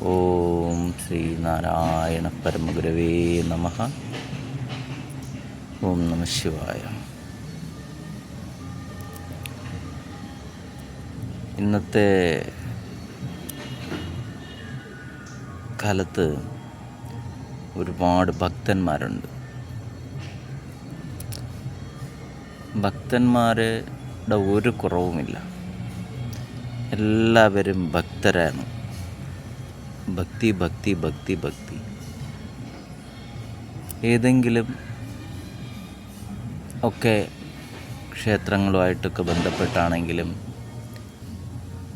ഓം ശ്രീ നാരായണ പരമഗുരവേ നമ. ഓം നമ ശിവായ. ഇന്നത്തെ കാലത്ത് ഒരുപാട് ഭക്തന്മാരുണ്ട്. ഭക്തന്മാരുടെ ഒരു കുറവുമില്ല. എല്ലാവരും ഭക്തരാണ്. ഭക്തി ഭക്തി ഭക്തി ഭക്തി. ഏതെങ്കിലും ഒക്കെ ക്ഷേത്രങ്ങളുമായിട്ടൊക്കെ ബന്ധപ്പെട്ടാണെങ്കിലും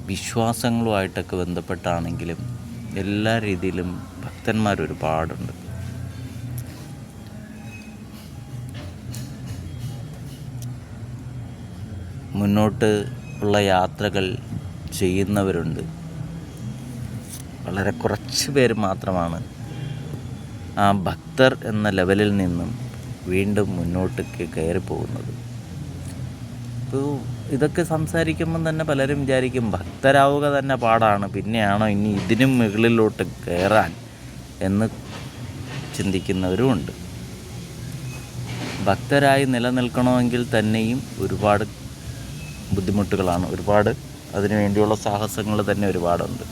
വിശ്വാസങ്ങളുമായിട്ടൊക്കെ ബന്ധപ്പെട്ടാണെങ്കിലും എല്ലാ രീതിയിലും ഭക്തന്മാർ ഒരുപാടുണ്ട്. മുന്നോട്ട് ഉള്ള യാത്രകൾ ചെയ്യുന്നവരുണ്ട്. വളരെ കുറച്ച് പേര് മാത്രമാണ് ആ ഭക്തർ എന്ന ലെവലിൽ നിന്നും വീണ്ടും മുന്നോട്ടേക്ക് കയറി പോകുന്നത്. ഇപ്പോൾ ഇതൊക്കെ സംസാരിക്കുമ്പം തന്നെ പലരും വിചാരിക്കും ഭക്തരാവുക തന്നെ പാടാണ്. പിന്നെയാണോ ഇനി ഇതിനും മുകളിലോട്ട് കയറാൻ എന്ന് ചിന്തിക്കുന്നവരും ഉണ്ട് ഭക്തരായി നിലനിൽക്കണമെങ്കിൽ തന്നെയും ഒരുപാട് ബുദ്ധിമുട്ടുകളാണ്. ഒരുപാട് അതിനു വേണ്ടിയുള്ള സാഹസങ്ങൾ തന്നെ ഒരുപാടുണ്ട്.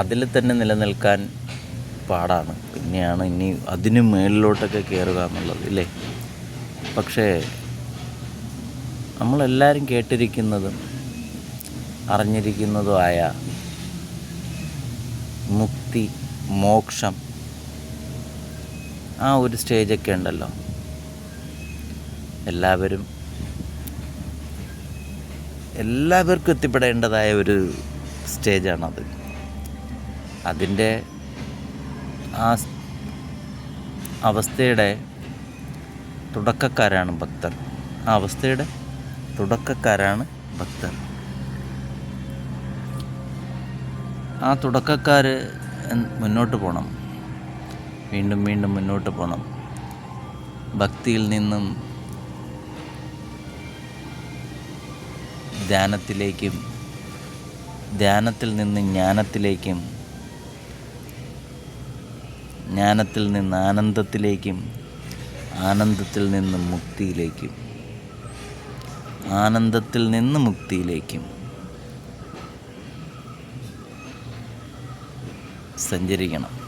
അതിൽ തന്നെ നിലനിൽക്കാൻ പാടാണ്. പിന്നെയാണ് ഇനി അതിന് മേളിലോട്ടൊക്കെ കയറുക എന്നുള്ളത് ഇല്ലേ? പക്ഷേ നമ്മളെല്ലാവരും കേട്ടിരിക്കുന്നതും അറിഞ്ഞിരിക്കുന്നതുമായ മുക്തി മോക്ഷം ആ ഒരു സ്റ്റേജൊക്കെ ഉണ്ടല്ലോ. എല്ലാവരും എല്ലാവർക്കും എത്തിപ്പെടേണ്ടതായ ഒരു സ്റ്റേജാണത്. അതിന്റെ ആ അവസ്ഥയുടെ തുടക്കക്കാരാണ് ഭക്തർ. ആ അവസ്ഥയുടെ തുടക്കക്കാരാണ് ഭക്തർ. ആ തുടക്കക്കാർ മുന്നോട്ട് പോകണം വീണ്ടും വീണ്ടും മുന്നോട്ട് പോകണം ഭക്തിയിൽ നിന്നും ധ്യാനത്തിലേക്കും ധ്യാനത്തിൽ നിന്ന് ജ്ഞാനത്തിലേക്കും ജ്ഞാനത്തിൽ നിന്ന് ആനന്ദത്തിലേക്കും ആനന്ദത്തിൽ നിന്ന് മുക്തിയിലേക്കും. ആനന്ദത്തിൽ നിന്ന് മുക്തിയിലേക്കും. സഞ്ചരിക്കണം.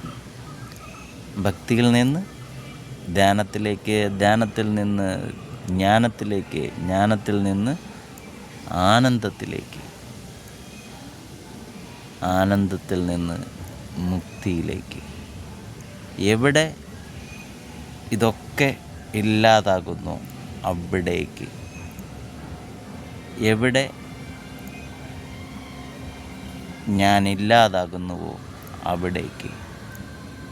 ഭക്തിയിൽ നിന്ന് ധ്യാനത്തിലേക്ക് ധ്യാനത്തിൽ നിന്ന് ജ്ഞാനത്തിലേക്ക് ജ്ഞാനത്തിൽ നിന്ന് ആനന്ദത്തിലേക്ക്. ആനന്ദത്തിൽ നിന്ന് മുക്തിയിലേക്ക്. എവിടെ ഇതൊക്കെ ഇല്ലാതാകുന്നു അവിടേക്ക്. എവിടെ ഞാൻ ഇല്ലാതാകുന്നുവോ അവിടേക്ക്.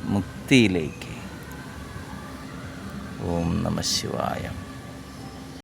മുക്തിയിലേക്ക്. ഓം നമ ശിവായ.